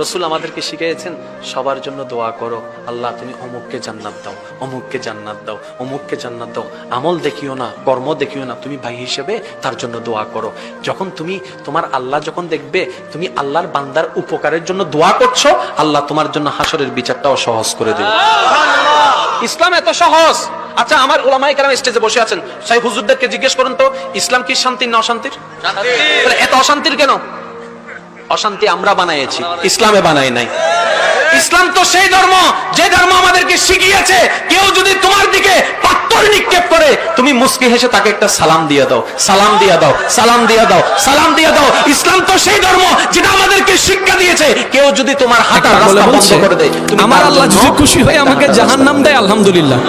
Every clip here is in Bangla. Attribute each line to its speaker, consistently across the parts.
Speaker 1: রসুল আমাদেরকে শিখিয়েছেন সবার জন্য দোয়া করো। আল্লাহ তুমি অমুককে জান্নাত দাও অমুককে জান্নাত দাও অমুককে জান্নাত দাও। আমল দেখিও না কর্ম দেখিও না তুমি ভাই হিসেবে তার জন্য দোয়া করো। যখন তুমি তোমার আল্লাহ যখন দেখবে তুমি আল্লাহর বান্দার উপকারের জন্য দোয়া করছ আল্লাহ তোমার জন্য হাসরের বিচারটাও সহজ করে দেবে। ইসলাম এত সহজ। আচ্ছা আমার ওলামাই কালাম স্টেজে বসে আছেন। সাহেব হুজুরদেরকে জিজ্ঞেস করুন তো ইসলাম কি শান্তির না অশান্তির? এত অশান্তির কেন? অশান্তি আমরা বানাইছি ইসলামে বানাই নাই। ইসলাম তো সেই ধর্ম যে ধর্ম আমাদেরকে শিখিয়েছে। কেউ যদি তোমার দিকে পাত্তর নিক্ষেপ করে তুমি মুস্কি হেসে তাকে একটা সালাম দিয়ে দাও সালাম দিয়ে দাও সালাম দিয়ে দাও সালাম দিয়ে দাও। ইসলাম তো সেই ধর্ম যেটা আমাদেরকে শিক্ষা দিয়েছে। কেউ যদি তোমার হাঁটার রাস্তা বন্ধ করে দেয় তুমি
Speaker 2: আমার আল্লাহ যদি খুশি হয়ে আমাকে জাহান্নাম দেয় আলহামদুলিল্লাহ।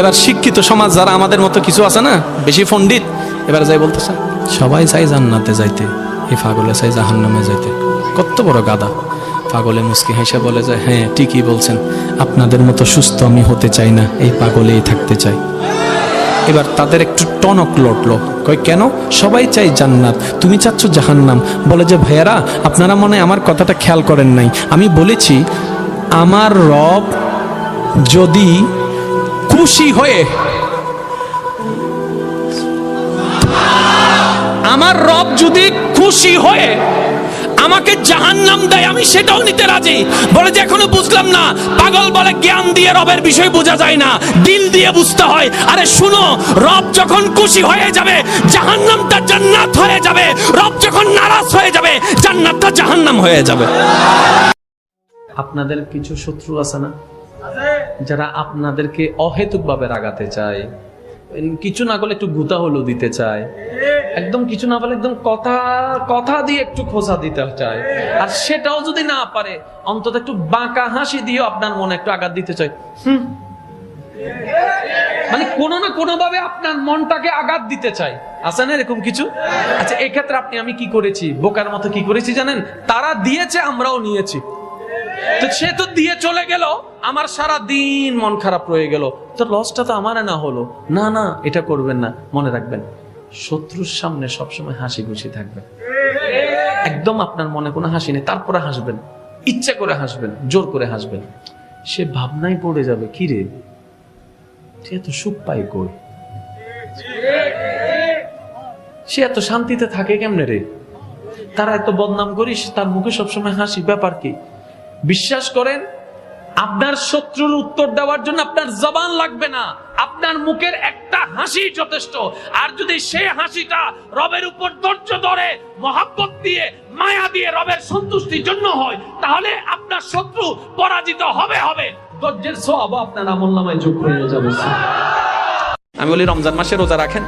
Speaker 2: এবার শিক্ষিত সমাজ যারা আমাদের মতো কিছু আছে না বেশি পণ্ডিত এবার যাই বলতেছে সবাই চাই জান্নাতে যাইতে। এই পাগলে চাই জাহান নামে যাইতে। কত বড় গাদা পাগলে মুসকি হেসে বলে যে হ্যাঁ ঠিকই বলছেন। আপনাদের মতো সুস্থ আমি হতে চাই না, এই পাগলেই থাকতে চাই। এবার তাদের একটু টনক লটলো। কই কেন? সবাই চাই জান্নাত। তুমি চাচ্ছ জাহান্নাম। বলে যে, ভাইয়ারা, আপনারা মনে আমার কথাটা খেয়াল করেন নাই। আমি বলেছি, আমার রব যদি খুশি হয়ে আমার রব যদি খুশি হয়ে আমাকে জাহান্নাম দেয়, আমি সেটাও নিতে রাজি। বলে যে এখনও বুঝলাম না, পাগল বলে জ্ঞান দিয়ে রবের বিষয় বোঝা যায় না, দিল দিয়ে বুঝতে হয়। আরে শুনো, রব যখন খুশি হয়ে যাবে জাহান জাহান্নামটা জান্নাত হয়ে যাবে, রব যখন নারাজ হয়ে যাবে, জান্নাতটা জাহান্নাম হয়ে যাবে। আপনাদের কিছু শত্রু আছে না? যারা আপনাদেরকে অহেতুকভাবে রাগাতে চায় কিছু না করলে একটু গুতা হলো দিতে চায়। একদম কিছু না বলে একদম কথা কথা দিয়ে একটু খোঁজা দিতে চায়। আর সেটাও যদি না পারে, অন্তত একটু বাঁকা হাসি দিয়ে আপনার মনে একটু আঘাত দিতে চায়। হুম। মানে কোনো না কোনো ভাবে আপনার মনটাকে আঘাত দিতে চাই আছে না এরকম কিছু? আচ্ছা এক্ষেত্রে আপনি আমি কি করেছি? বোকার মতো কি করেছি জানেন? তারা দিয়েছে, আমরাও নিয়েছি। তো সে তো দিয়ে চলে গেল। আমার সারা দিন মন খারাপ রয়ে গেল। তো লসটা তো আমার না হলো। না না, এটা করবেন না, মনে রাখবেন। শত্রুর সামনে সবসময় হাসি খুশি থাকবেন একদম আপনার মনে কোনো হাসি নেই, তারপরে হাসবেন। ইচ্ছা করে হাসবেন, জোর করে হাসবেন। সে ভাবনায় পড়ে যাবে, কি রে? সে এত সুখ পাই কই? সে এত শান্তিতে থাকে কেমনে রে? তারা এত বদনাম করিস, তার মুখে সবসময় হাসি, ব্যাপার কি? বিশ্বাস করেন, আপনার শত্রুর উত্তর দেওয়ার জন্য আপনার জবান লাগবে না। আপনার মুখের একটা হাসি যথেষ্ট। আর যদি সে হাসিটা রবের উপর ধৈর্য ধরে, মহাব্বত দিয়ে, মায়া দিয়ে রবের সন্তুষ্টির জন্য হয়, তাহলে আপনার শত্রু পরাজিত হবে হবে। ধৈর্যের সব আপনার আমল নামায় যোগ হয়ে যাবে। আমি বলি, রমজান মাসে রোজা রাখেন?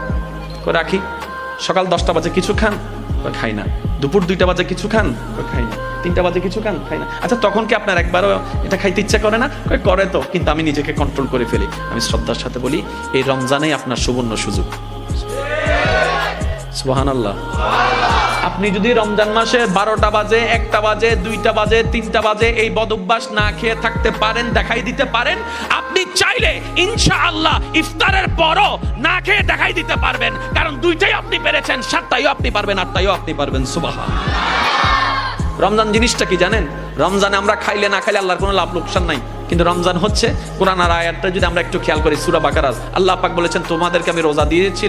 Speaker 2: রাখি। সকাল দশটা বাজে কিছু খান খাই না। দুপুর দুইটা বাজে কিছু খান খাই না। তিনটা বাজে কিছু খান, খাই না। আচ্ছা তখন কি আপনার একবারও এটা খাইতে ইচ্ছা করে না? করে তো, কিন্তু আমি নিজেকে কন্ট্রোল করে ফেলি। আমি শ্রদ্ধার সাথে বলি, এই রমজানেই আপনার সুবর্ণ সুযোগ। সুবাহান আল্লাহ আপনি যদি রমজান মাসে বারোটা বাজে, একটা বাজে, দুইটা বাজে, তিনটা বাজে, এই বদ অভ্যাস না খেয়ে থাকতে পারেন, দেখাই দিতে পারেন, আপনি চাইলে ইনশা আল্লাহ ইফতারের পরও না খেয়ে দেখাই দিতে পারবেন। কারণ দুইটাই আপনি পেরেছেন, সাতটাইও আপনি পারবেন, আটটাইও আপনি পারবেন সুবাহা রমজান জিনিসটা কি জানেন? রমজানে আমরা খাইলে না খাইলে আল্লাহর কোনো লাভ লোকসান নাই। কিন্তু রমজান হচ্ছে কোরআন আর আয়াতটা যদি আমরা একটু খেয়াল করি, সূরা বাকারাজ আল্লাহ পাক বলেছেন, তোমাদেরকে আমি রোজা দিয়েছি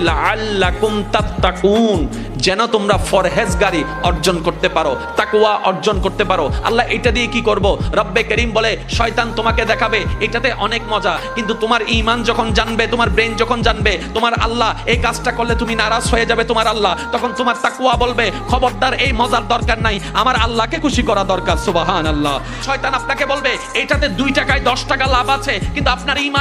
Speaker 2: যেন তোমরা ফরহেজগারি অর্জন করতে পারো, তাকওয়া অর্জন করতে পারো। আল্লাহ এটা দিয়ে কি করব? রব্বে করিম বলে, শয়তান তোমাকে দেখাবে, এটাতে অনেক মজা। কিন্তু তোমার ঈমান যখন জানবে, তোমার ব্রেন যখন জানবে, তোমার আল্লাহ এই কাজটা করলে তুমি নারাজ হয়ে যাবে তোমার আল্লাহ। তখন তোমার তাকওয়া বলবে, খবরদার, এই মজার দরকার নাই। আমার আল্লাহকে খুশি করা দরকার সুবাহান আল্লাহ শয়তান আপনাকে বলবে এটাতে দুই টাকায় দশ টাকা লাভ আছে, কিন্তু আপনার ইমান